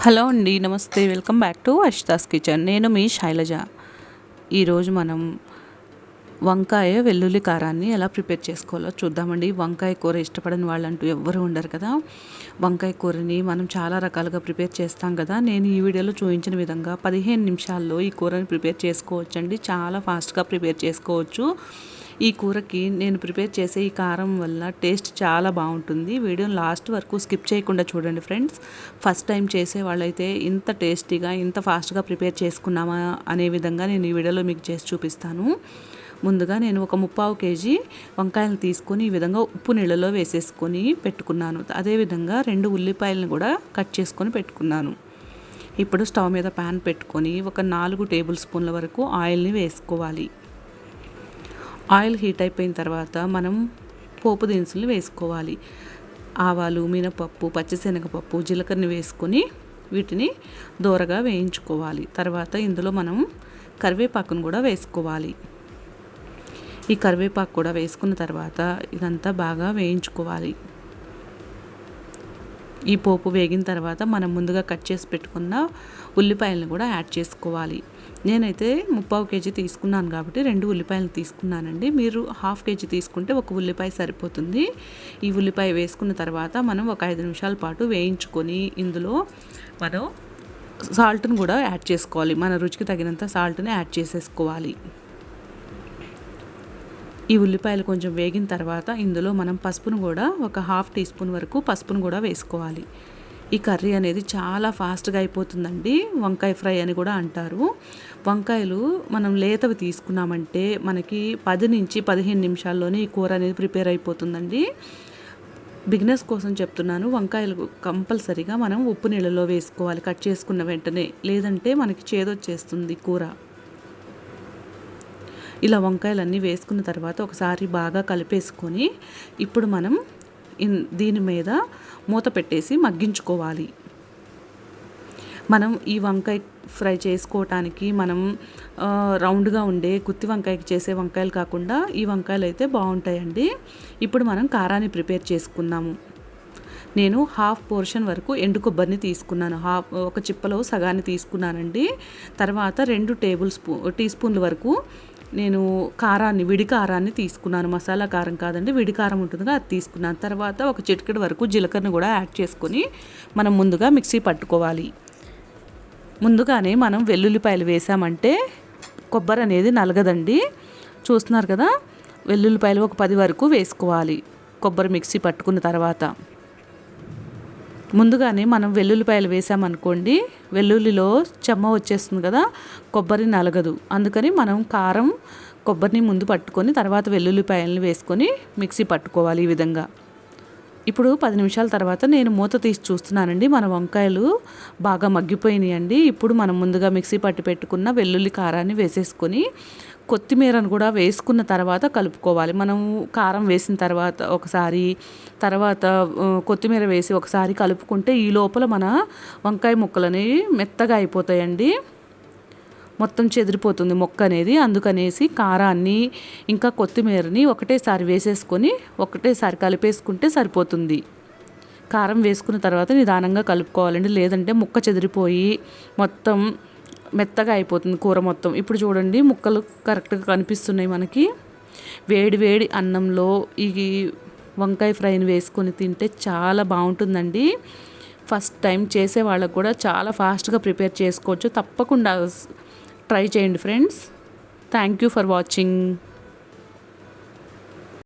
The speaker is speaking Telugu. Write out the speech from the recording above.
హలో అండి నమస్తే. Welcome back to Ashita's kitchen. నేను మీ శైలజ. ఈరోజు మనం వంకాయ వెల్లుల్లి కారాన్ని ఎలా ప్రిపేర్ చేసుకోవాలో చూద్దామండి. వంకాయ కూర ఇష్టపడని వాళ్ళంటూ ఎవ్వరు ఉండరు కదా. వంకాయ కూరని మనం చాలా రకాలుగా ప్రిపేర్ చేస్తాం కదా. నేను ఈ వీడియోలో చూపించిన విధంగా పదిహేను నిమిషాల్లో ఈ కూరని ప్రిపేర్ చేసుకోవచ్చండి. చాలా ఫాస్ట్గా ప్రిపేర్ చేసుకోవచ్చు. ఈ కూరకి నేను ప్రిపేర్ చేసే ఈ కారం వల్ల టేస్ట్ చాలా బాగుంటుంది. వీడియోని లాస్ట్ వరకు స్కిప్ చేయకుండా చూడండి ఫ్రెండ్స్. ఫస్ట్ టైం చేసే వాళ్ళైతే ఇంత టేస్టీగా ఇంత ఫాస్ట్గా ప్రిపేర్ చేసుకున్నామా అనే విధంగా నేను ఈ వీడియోలో మీకు చేసి చూపిస్తాను. ముందుగా నేను ఒక ముప్పావు కేజీ వంకాయలు తీసుకొని ఈ విధంగా ఉప్పు నీళ్ళలో వేసేసుకొని పెట్టుకున్నాను. అదేవిధంగా రెండు ఉల్లిపాయలను కూడా కట్ చేసుకొని పెట్టుకున్నాను. ఇప్పుడు స్టవ్ మీద ప్యాన్ పెట్టుకొని ఒక నాలుగు టేబుల్ స్పూన్ల వరకు ఆయిల్ని వేసుకోవాలి. ఆయిల్ హీట్ అయిపోయిన తర్వాత మనం పోపు దినుసులు వేసుకోవాలి. ఆవాలు మినపప్పు పచ్చిశనగపప్పు జీలకర్రని వేసుకొని వీటిని దూరగా వేయించుకోవాలి. తర్వాత ఇందులో మనం కరివేపాకును కూడా వేసుకోవాలి. ఈ కరివేపాకు కూడా వేసుకున్న తర్వాత ఇదంతా బాగా వేయించుకోవాలి. ఈ పోపు వేగిన తర్వాత మనం ముందుగా కట్ చేసి పెట్టుకున్న ఉల్లిపాయలను కూడా యాడ్ చేసుకోవాలి. నేనైతే ముప్పావు కేజీ తీసుకున్నాను కాబట్టి రెండు ఉల్లిపాయలు తీసుకున్నానండి. మీరు హాఫ్ కేజీ తీసుకుంటే ఒక ఉల్లిపాయ సరిపోతుంది. ఈ ఉల్లిపాయ వేసుకున్న తర్వాత మనం ఒక ఐదు నిమిషాల పాటు వేయించుకొని ఇందులో మనం సాల్ట్ని కూడా యాడ్ చేసుకోవాలి. మన రుచికి తగినంత సాల్ట్ని యాడ్ చేసేసుకోవాలి. ఈ ఉల్లిపాయలు కొంచెం వేగిన తర్వాత ఇందులో మనం పసుపును కూడా ఒక హాఫ్ టీ స్పూన్ వరకు పసుపును కూడా వేసుకోవాలి. ఈ కర్రీ అనేది చాలా ఫాస్ట్గా అయిపోతుందండి. వంకాయ ఫ్రై అని కూడా అంటారు. వంకాయలు మనం లేతవి తీసుకున్నామంటే మనకి పది నుంచి పదిహేను నిమిషాల్లోనే ఈ కూర అనేది ప్రిపేర్ అయిపోతుందండి. బిగినర్స్ కోసం చెప్తున్నాను వంకాయలు కంపల్సరీగా మనం ఉప్పు నీళ్ళలో వేసుకోవాలి కట్ చేసుకున్న వెంటనే. లేదంటే మనకి చేదొచ్చేస్తుంది కూర. ఇలా వంకాయలన్నీ వేసుకున్న తర్వాత ఒకసారి బాగా కలిపేసుకొని ఇప్పుడు మనం దీని మీద మూత పెట్టేసి మగ్గించుకోవాలి. మనం ఈ వంకాయ ఫ్రై చేసుకోవటానికి మనం రౌండ్గా ఉండే గుత్తి వంకాయకి చేసే వంకాయలు కాకుండా ఈ వంకాయలు అయితే బాగుంటాయండి. ఇప్పుడు మనం కారాన్ని ప్రిపేర్ చేసుకుందాము. నేను హాఫ్ పోర్షన్ వరకు ఎండు కొబ్బరిని తీసుకున్నాను. హాఫ్ ఒక చిప్పలో సగాన్ని తీసుకున్నానండి. తర్వాత రెండు టేబుల్ స్పూ టీ స్పూన్ల వరకు నేను కారాన్ని విడి కారాన్ని తీసుకున్నాను. మసాలా కారం కాదండి విడి కారం ఉంటుందిగా అది తీసుకున్నాను. తర్వాత ఒక చిటికెడు వరకు జీలకర్రను కూడా యాడ్ చేసుకొని మనం ముందుగా మిక్సీ పట్టుకోవాలి. ముందుగానే మనం వెల్లుల్లిపాయలు వేసామంటే కొబ్బరి అనేది నలగదండి. చూస్తున్నారు కదా వెల్లుల్లిపాయలు ఒక పది వరకు వేసుకోవాలి కొబ్బరి మిక్సీ పట్టుకున్న తర్వాత. ముందుగానే మనం వెల్లుల్లిపాయలు వేసామనుకోండి వెల్లుల్లిలో చెమ్మ వచ్చేస్తుంది కదా కొబ్బరి నలగదు. అందుకని మనం కారం కొబ్బరిని ముందు పట్టుకొని తర్వాత వెల్లుల్లిపాయలను వేసుకొని మిక్సీ పట్టుకోవాలి ఈ విధంగా. ఇప్పుడు పది నిమిషాల తర్వాత నేను మూత తీసి చూస్తున్నానండి. మన వంకాయలు బాగా మగ్గిపోయినాయండి. ఇప్పుడు మనం ముందుగా మిక్సీ పట్టి పెట్టుకున్న వెల్లుల్లి కారాన్ని వేసేసుకొని కొత్తిమీరను కూడా వేసుకున్న తర్వాత కలుపుకోవాలి. మనం కారం వేసిన తర్వాత ఒకసారి తర్వాత కొత్తిమీర వేసి ఒకసారి కలుపుకుంటే ఈ లోపల మన వంకాయ ముక్కలని మెత్తగా అయిపోతాయండి. మొత్తం చెదిరిపోతుంది మొక్క అనేది. అందుకనేసి కారాన్ని ఇంకా కొత్తిమీరని ఒకటేసారి వేసేసుకొని ఒకటేసారి కలిపేసుకుంటే సరిపోతుంది. కారం వేసుకున్న తర్వాత నిదానంగా కలుపుకోవాలండి. లేదంటే ముక్క చెదిరిపోయి మొత్తం మెత్తగా అయిపోతుంది కూర మొత్తం. ఇప్పుడు చూడండి ముక్కలు కరెక్ట్గా కనిపిస్తున్నాయి మనకి. వేడి వేడి అన్నంలో ఈ వంకాయ ఫ్రైని వేసుకొని తింటే చాలా బాగుంటుందండి. ఫస్ట్ టైం చేసే వాళ్ళకు కూడా చాలా ఫాస్ట్గా ప్రిపేర్ చేసుకోవచ్చు. తప్పకుండా ట్రై చేయండి friends. Thank you for watching